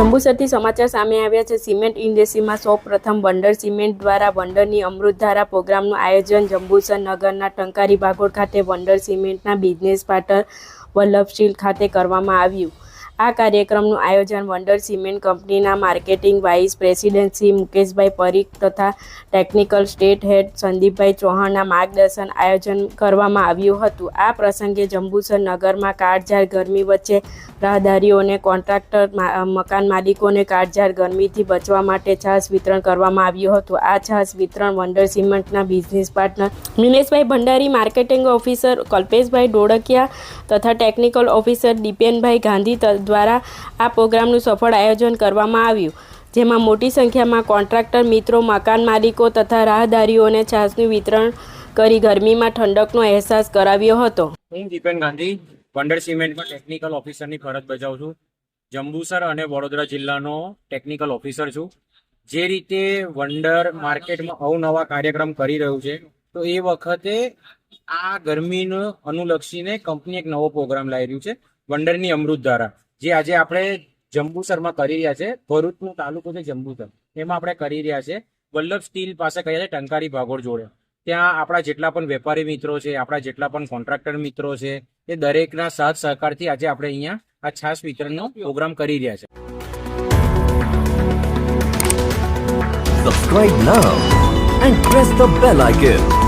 જંબુસરથી સમાચાર સામે આવ્યા છે. સિમેન્ટ ઇન્ડસ્ટ્રીમાં સૌ પ્રથમ વંડર સિમેન્ટ દ્વારા વંડરની અમૃતધારા પ્રોગ્રામનું આયોજન જંબુસર નગરના ટંકારી ભાગોળ ખાતે વંડર સિમેન્ટના બિઝનેસ પાર્ટનર વલ્લભ સ્ટીલ ખાતે કરવામાં આવ્યું. આ કાર્યક્રમનું આયોજન વંડર સિમેન્ટ કંપનીના માર્કેટિંગ વાઇસ પ્રેસિડેન્ટ શ્રી મુકેશભાઈ પરીખ તથા ટેકનિકલ સ્ટેટ હેડ સંદીપભાઈ ચૌહાણના માર્ગદર્શન આયોજન કરવામાં આવ્યું હતું. આ પ્રસંગે જંબુસર નગરમાં કાળઝાળ ગરમી વચ્ચે રાહદારીઓને કોન્ટ્રાક્ટર મકાન માલિકોને કાળઝાળ ગરમીથી બચવા માટે છાસ વિતરણ કરવામાં આવ્યું હતું. આ છાસ વિતરણ વંડર સિમેન્ટના business partner મિનેશભાઈ Bhandari, marketing officer કલ્પેશભાઈ ડોળકિયા તથા ટેકનિકલ ઓફિસર દીપેનભાઈ ગાંધી દ્વારા આ પ્રોગ્રામનું સફળ આયોજન કરવામાં આવ્યું. જેમાં મોટી સંખ્યામાં કોન્ટ્રાક્ટર મિત્રો, મકાન માલિકો તથા રાહદારીઓને છાસનું વિતરણ કરી ગરમીમાં ઠંડકનો અહેસાસ કરાવ્યો હતો. હું દીપેન ગાંધી, વંડર સિમેન્ટમાં ટેકનિકલ ઓફિસરની ફરજ બજાવું છું. જંબુસર અને વડોદરા જિલ્લાનો ટેકનિકલ ઓફિસર છું. જે રીતે વંડર માર્કેટમાં અવનવા કાર્યક્રમ કરી રહ્યું છે, તો એ વખતે આ ગરમીને અનુલક્ષીને કંપની એક નવો પ્રોગ્રામ લાવી રહ્યું છે, વંડરની અમૃત ધારા. જે આજે આપણે જંબુસરમાં કરી રહ્યા છે, ભરૂચનો તાલુકો છે જંબુસર. એમાં આપણે કરી રહ્યા છે, વલ્લભ સ્ટીલ પાસે કહીએ છે ટંકારી ભાગોળ જોડે. ત્યાં આપણા જેટલા પણ વેપારી મિત્રો છે આપણા જેટલા પણ કોન્ટ્રાક્ટર મિત્રો છે એ દરેકના સાથ સહકારથી આજે આપણે અહીંયા આ છાસ વિતરણનો પ્રોગ્રામ કરી રહ્યા છે subscribe now and press the bell icon.